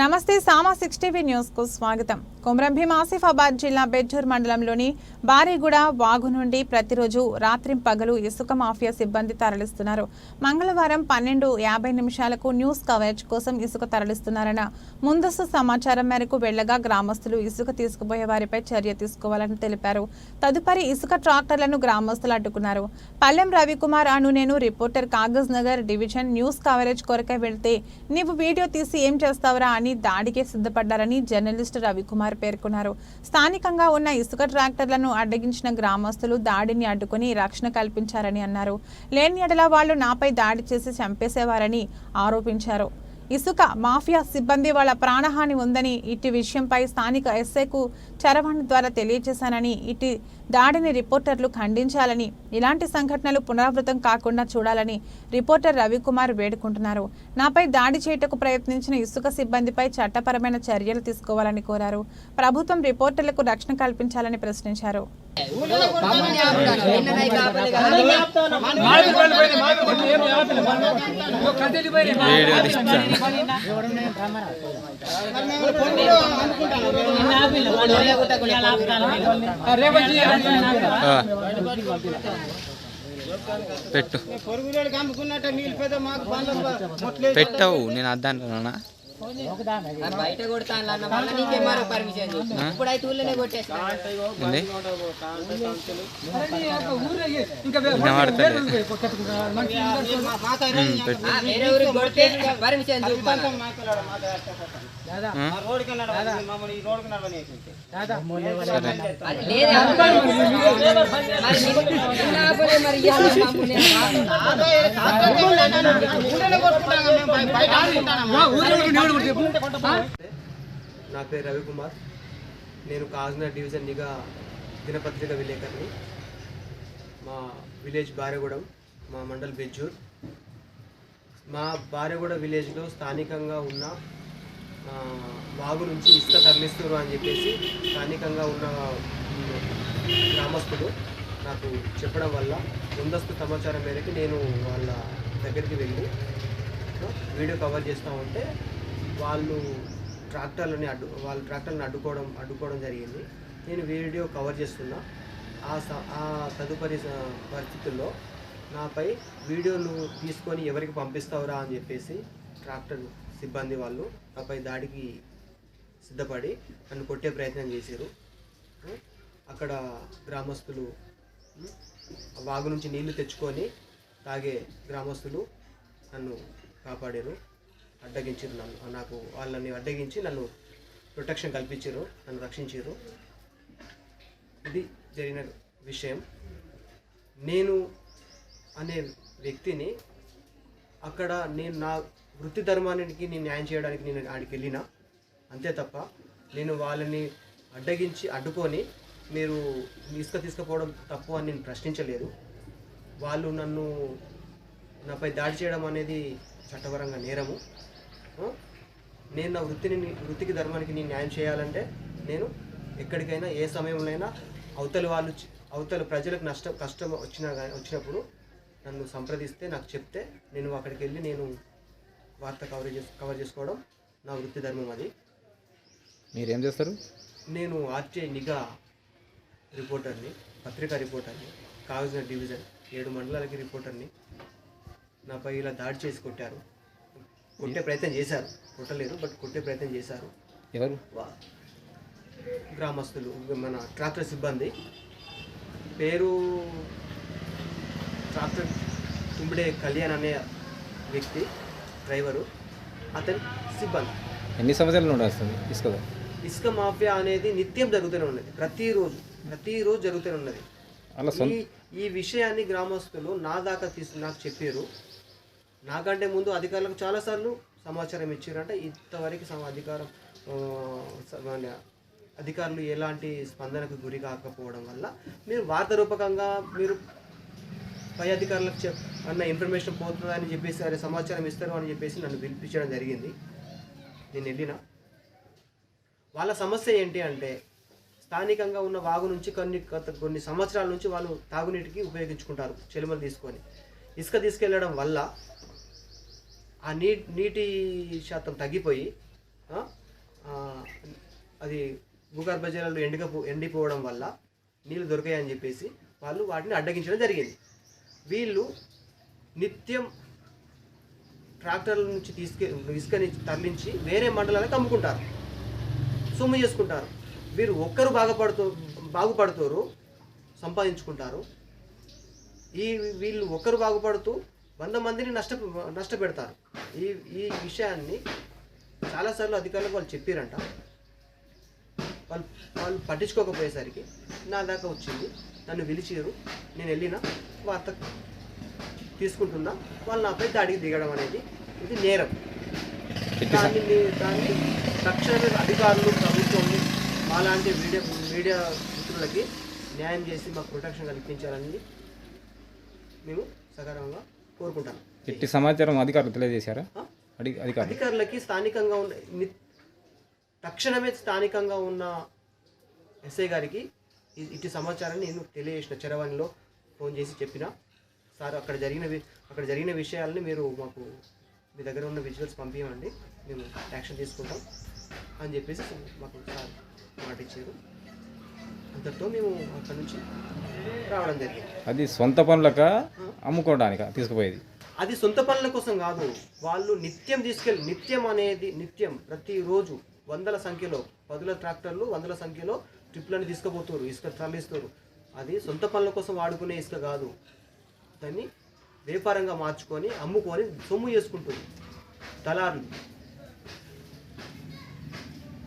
నమస్తే సామా six TV న్యూస్కు స్వాగతం. కుమ్రం భీం ఆసిఫాబాద్ జిల్లా బెజ్జూర్ మండలంలోని బారిగూడ వాగు నుండి ప్రతిరోజు రాత్రి పగలు ఇసుక మాఫియా సిబ్బంది తరలిస్తున్నారు. మంగళవారం పన్నెండు యాభై నిమిషాలకు న్యూస్ కవరేజ్ కోసం ఇసుక తరలిస్తున్నారన్న ముందస్తు సమాచారం మేరకు వెళ్ళగా గ్రామస్తులు ఇసుక తీసుకుపోయే వారిపై చర్య తీసుకోవాలని తెలిపారు. తదుపరి ఇసుక ట్రాక్టర్లను గ్రామస్తులు అడ్డుకున్నారు. పల్లెం రవికుమార్ అను నేను reporter Kagaz Nagar division news coverage కొరకే వెళ్తే నీవు వీడియో తీసి ఏం చేస్తావురా అని దాడికే సిద్ధపడ్డారని జర్నలిస్ట్ రవికుమార్ పేర్కొన్నారు. స్థానికంగా ఉన్న ఇసుక ట్రాక్టర్లను అడ్డగించిన గ్రామస్తులు దాడిని అడ్డుకుని రక్షణ కల్పించారని అన్నారు. లేని ఎడల వాళ్ళు నాపై దాడి చేసి చంపేసేవారని ఆరోపించారు. ఇసుక మాఫియా సిబ్బంది వాళ్ళ ప్రాణహాని ఉందని ఇటు విషయంపై స్థానిక ఎస్ఐకు చరవాణి ద్వారా తెలియజేశానని ఇటు దాడిని రిపోర్టర్లు ఖండించాలని ఇలాంటి సంఘటనలు పునరావృతం కాకుండా చూడాలని రిపోర్టర్ రవికుమార్ వేడుకుంటున్నారు. నాపై దాడి చేయుటకు ప్రయత్నించిన ఇసుక సిబ్బందిపై చట్టపరమైన చర్యలు తీసుకోవాలని కోరారు. ప్రభుత్వం రిపోర్టర్లకు రక్షణ కల్పించాలని ప్రశ్నించారు. పెట్టు. పెట్టవు నేను అద్దాను బయట కొడతాను అన్న మళ్ళీ నీకే మరో పర్మిషన్ ఊళ్ళోనే వేరే ఊరికి కొడితే అది లేదా మరి నా పేరు రవికుమార్. నేను కాకినాడ డివిజన్ నిఘా దినపత్రిక విలేకరిని. మా విలేజ్ బారెగూడెం మా మండల్ బెజ్జూర్. మా బారెగూడ విలేజ్లో స్థానికంగా ఉన్న ఆ, వాగు నుంచి ఇసుక తరలిస్తున్నారు అని చెప్పేసి స్థానికంగా ఉన్న గ్రామస్తులు నాకు చెప్పడం వల్ల ముందస్తు సమాచారం మేరకు నేను వాళ్ళ దగ్గరికి వెళ్ళి వీడియో కవర్ చేస్తూ ఉంటే వాళ్ళు ట్రాక్టర్లని అడ్డు వాళ్ళ ట్రాక్టర్ని అడ్డుకోవడం అడ్డుకోవడం జరిగింది. నేను వీడియో కవర్ చేస్తున్నా. ఆ స ఆ తదుపరి పరిస్థితుల్లో నాపై వీడియోను తీసుకొని ఎవరికి పంపిస్తావురా అని చెప్పేసి ట్రాక్టర్ సిబ్బంది వాళ్ళు నాపై దాడికి సిద్ధపడి నన్ను కొట్టే ప్రయత్నం చేశారు అక్కడ గ్రామస్తులు వాగు నుంచి నీళ్ళు తెచ్చుకొని తాగే గ్రామస్తులు నన్ను కాపాడారు అడ్డగించారు నన్ను. నాకు వాళ్ళని అడ్డగించి నన్ను ప్రొటెక్షన్ కల్పించారు నన్ను రక్షించారు ఇది జరిగిన విషయం. నేను అనే వ్యక్తిని అక్కడ నేను నా వృత్తి ధర్మానికి నేను న్యాయం చేయడానికి నేను ఆడికి వెళ్ళిన. అంతే తప్ప నేను వాళ్ళని అడ్డగించి అడ్డుకొని మీరు ఇసుక తీసుకుపోవడం తప్పు అని నేను ప్రశ్నించలేదు. వాళ్ళు నన్ను నాపై దాడి చేయడం అనేది చట్టపరంగా నేరము? నేను నా వృత్తిని వృత్తికి ధర్మానికి నేను న్యాయం చేయాలంటే నేను ఎక్కడికైనా ఏ సమయంలోనైనా అవతల వాళ్ళు అవతల ప్రజలకు నష్టం కష్టం వచ్చినా వచ్చినప్పుడు నన్ను సంప్రదిస్తే నాకు చెప్తే నేను అక్కడికి వెళ్ళి నేను వార్త కవర్ చేసు కవర్ చేసుకోవడం నా వృత్తి ధర్మం అది. మీరేం చేస్తారు? నేను ఆర్టీఐ నిఘా రిపోర్టర్ని పత్రికా రిపోర్టర్ని కాగజ్నగర్ డివిజన్ ఏడు మండలాలకి రిపోర్టర్ని నాపై ఇలా దాడి చేసి కొట్టారు. కొట్టే ప్రయత్నం చేశారు. కొట్టలేదు బట్ కొట్టే ప్రయత్నం చేశారు. ఎవరు? గ్రామస్తులు మన ట్రాక్టర్ సిబ్బంది. పేరు ట్రాక్టర్ తుంబిడే కళ్యాణ్ అనే వ్యక్తి డ్రైవరు. అతని సిబ్బంది. ఎన్ని సంవత్సరాల నుండి వస్తుంది? ఇసుక ఇసుక మాఫియా అనేది నిత్యం జరుగుతూనే ఉన్నది. ప్రతిరోజు ప్రతిరోజు జరుగుతూనే ఉన్నది. ఈ ఈ విషయాన్ని గ్రామస్తులు నా దాకా తీసు నాకు చెప్పారు. నాకంటే ముందు అధికారులకు చాలాసార్లు సమాచారం ఇచ్చారంటే ఇంతవరకు సమ అధికారం అధికారులు ఎలాంటి స్పందనకు గురి కాకపోవడం వల్ల మీరు వార్త రూపకంగా మీరు పై అధికారులకు చెప్ అన్న ఇన్ఫర్మేషన్ పోతుందని చెప్పేసి అరే సమాచారం ఇస్తారు అని చెప్పేసి నన్ను పిలిపించడం జరిగింది. నేను వెళ్ళిన? వాళ్ళ సమస్య ఏంటి అంటే స్థానికంగా ఉన్న వాగు నుంచి కొన్ని కొన్ని సంవత్సరాల నుంచి వాళ్ళు తాగునీటికి ఉపయోగించుకుంటారు చెలుమలు తీసుకొని. ఇసుక తీసుకెళ్ళడం వల్ల ఆ నీ నీటి శాతం తగ్గిపోయి అది భూగర్భ జలాలు ఎండికపో ఎండిపోవడం వల్ల నీళ్ళు దొరికాయని చెప్పేసి వాళ్ళు వాటిని అడ్డగించడం జరిగింది. వీళ్ళు నిత్యం ట్రాక్టర్ల నుంచి తీసుకె ఇసుకని తరలించి వేరే మండలాలకు అమ్ముకుంటారు. సొమ్ము చేసుకుంటారు. వీరు ఒక్కరు బాగుపడుతూ బాగుపడుతారు సంపాదించుకుంటారు. ఈ వీళ్ళు ఒక్కరు బాగుపడుతూ వంద మందిని నష్ట నష్టపెడతారు. ఈ ఈ విషయాన్ని చాలాసార్లు అధికారులకు వాళ్ళు చెప్పారంట. వాళ్ళు వాళ్ళు పట్టించుకోకపోయేసరికి నా దాకా వచ్చింది. నన్ను పిలిచారు నేను వెళ్ళిన వార్త తీసుకుంటున్నా. వాళ్ళు నాపై దాడికి దిగడం అనేది ఇది నేరం. దాన్ని దాన్ని తక్షణమే అధికారులు ప్రభుత్వం మాలాంటి మీడియా మీడియా మిత్రులకి న్యాయం చేసి మాకు ప్రొటెక్షన్ కల్పించాలని మేము సకారంగా కోరుకుంటాను. ఎట్టి సమాచారం అధికారులు తెలియజేశారా? అధికారులు. అధికారులకి స్థానికంగా ఉన్న తక్షణమే స్థానికంగా ఉన్న ఎస్ఐ గారికి ఇటు సమాచారాన్ని నేను తెలియజేసిన చరవాణిలో ఫోన్ చేసి చెప్పిన. సార్ అక్కడ జరిగిన అక్కడ జరిగిన విషయాలని మీరు మాకు మీ దగ్గర ఉన్న విజువల్స్ పంపించండి మేము యాక్షన్ తీసుకుంటాం అని చెప్పేసి మాకు సార్ మాట ఇచ్చారు మేము అక్కడ నుంచి రావడం జరిగింది. అది సొంత పనులక అమ్ముకోవడానిక? తీసుకుపోయేది? అది సొంత పనుల కోసం కాదు. వాళ్ళు నిత్యం తీసుకెళ్ళి నిత్యం అనేది నిత్యం ప్రతిరోజు వందల సంఖ్యలో పదుల ట్రాక్టర్లు వందల సంఖ్యలో ట్రిప్లను తీసుకుపోతారు ఇసుక తరలిస్తారు అది సొంత పనుల కోసం వాడుకునే ఇసుక కాదు. దాన్ని వ్యాపారంగా మార్చుకొని అమ్ముకొని సొమ్ము చేసుకుంటుంది దళారులు.